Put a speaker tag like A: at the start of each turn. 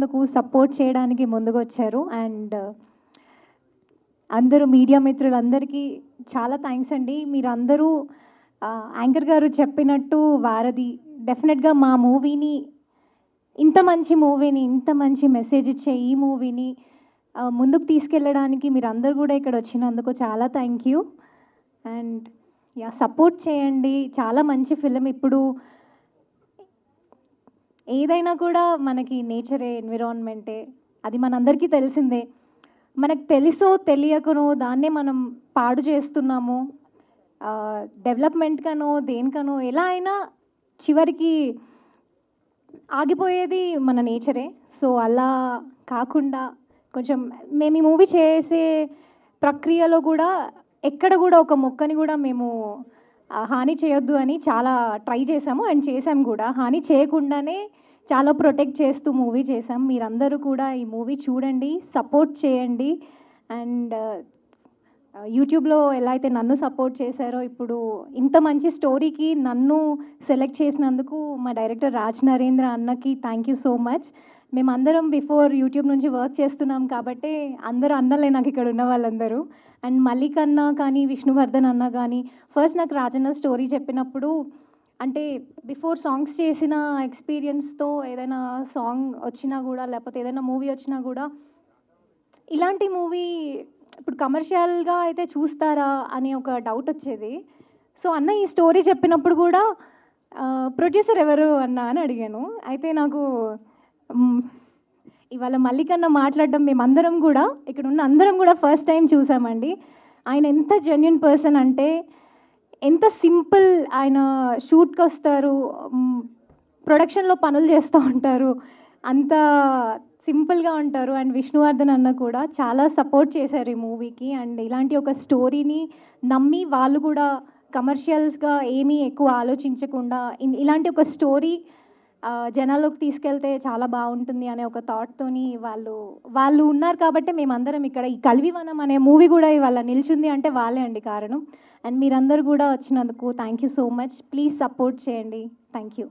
A: అందుకు సపోర్ట్ చేయడానికి ముందుకు వచ్చారు అండ్ uh, అందరూ మీడియా మిత్రులందరికీ చాలా థ్యాంక్స్ అండి. మీరందరూ uh, యాంకర్ గారు చెప్పినట్టు వారధి డెఫినెట్గా మా మూవీని ఇంత మంచి మూవీని ఇంత మంచి మెసేజ్ ఇచ్చే ఈ మూవీని uh, ముందుకు తీసుకెళ్ళడానికి మీరందరూ కూడా ఇక్కడ వచ్చినందుకు చాలా thank you and yeah support చేయండి. చాలా మంచి ఫిలిం ఇప్పుడు ఏదైనా కూడా మనకి నేచరే ఎన్విరాన్మెంటే అది మనందరికీ తెలిసిందే. మనకు తెలుసో తెలియకనో దాన్నే మనం పాడు చేస్తున్నాము. డెవలప్మెంట్కనో దేనికనో ఎలా అయినా చివరికి ఆగిపోయేది మన నేచరే. సో అలా కాకుండా కొంచెం మేము ఈ మూవీ చేసే ప్రక్రియలో కూడా ఎక్కడ కూడా ఒక మొక్కని కూడా మేము హాని చేయొద్దు అని చాలా ట్రై చేసాము అండ్ చేసాం కూడా. హాని చేయకుండానే చాలా ప్రొటెక్ట్ చేస్తూ మూవీ చేసాం మీరందరూ కూడా ఈ మూవీ చూడండి సపోర్ట్ చేయండి. అండ్ యూట్యూబ్లో ఎలా అయితే నన్ను సపోర్ట్ చేశారో ఇప్పుడు ఇంత మంచి స్టోరీకి నన్ను సెలెక్ట్ చేసినందుకు మా డైరెక్టర్ రాజ్ నరేంద్ర అన్నకి థ్యాంక్ యూ సో మచ్. మేమందరం బిఫోర్ యూట్యూబ్ నుంచి వర్క్ చేస్తున్నాం కాబట్టి అందరూ అన్నలే నాకు ఇక్కడ ఉన్న వాళ్ళందరూ. అండ్ మల్లిక్ అన్న కానీ విష్ణువర్ధన్ అన్న కానీ ఫస్ట్ నాకు రాజన్న స్టోరీ చెప్పినప్పుడు అంటే బిఫోర్ సాంగ్స్ చేసిన ఎక్స్పీరియన్స్తో ఏదైనా సాంగ్ వచ్చినా కూడా లేకపోతే ఏదైనా మూవీ వచ్చినా కూడా ఇలాంటి మూవీ ఇప్పుడు కమర్షియల్గా అయితే చూస్తారా అని ఒక డౌట్ వచ్చేది. సో అన్న ఈ స్టోరీ చెప్పినప్పుడు కూడా ప్రొడ్యూసర్ ఎవరు అన్న అని అడిగాను. అయితే నాకు ఇవాళ మల్లికన్న మాట్లాడడం మేమందరం కూడా ఇక్కడ ఉన్న అందరం కూడా ఫస్ట్ టైం చూసామండి. ఆయన ఎంత జెన్యున్ పర్సన్ అంటే ఎంత సింపుల్ ఆయన షూట్కి వస్తారు ప్రొడక్షన్లో పనులు చేస్తూ ఉంటారు అంత సింపుల్గా ఉంటారు. అండ్ విష్ణువర్ధన్ అన్న కూడా చాలా సపోర్ట్ చేశారు ఈ మూవీకి అండ్ ఇలాంటి ఒక స్టోరీని నమ్మి వాళ్ళు కూడా కమర్షియల్స్గా ఏమీ ఎక్కువ ఆలోచించకుండా ఇలాంటి ఒక స్టోరీ జనాల్లోకి తీసుకెళ్తే చాలా బాగుంటుంది అనే ఒక థాట్తోని వాళ్ళు వాళ్ళు ఉన్నారు కాబట్టి మేమందరం ఇక్కడ. ఈ కల్వివనం అనే మూవీ కూడా ఇవాళ నిల్చుంది అంటే వాళ్ళే అండి కారణం. అండ్ మీరందరూ కూడా వచ్చినందుకు thank you so much please support చేయండి. Thank you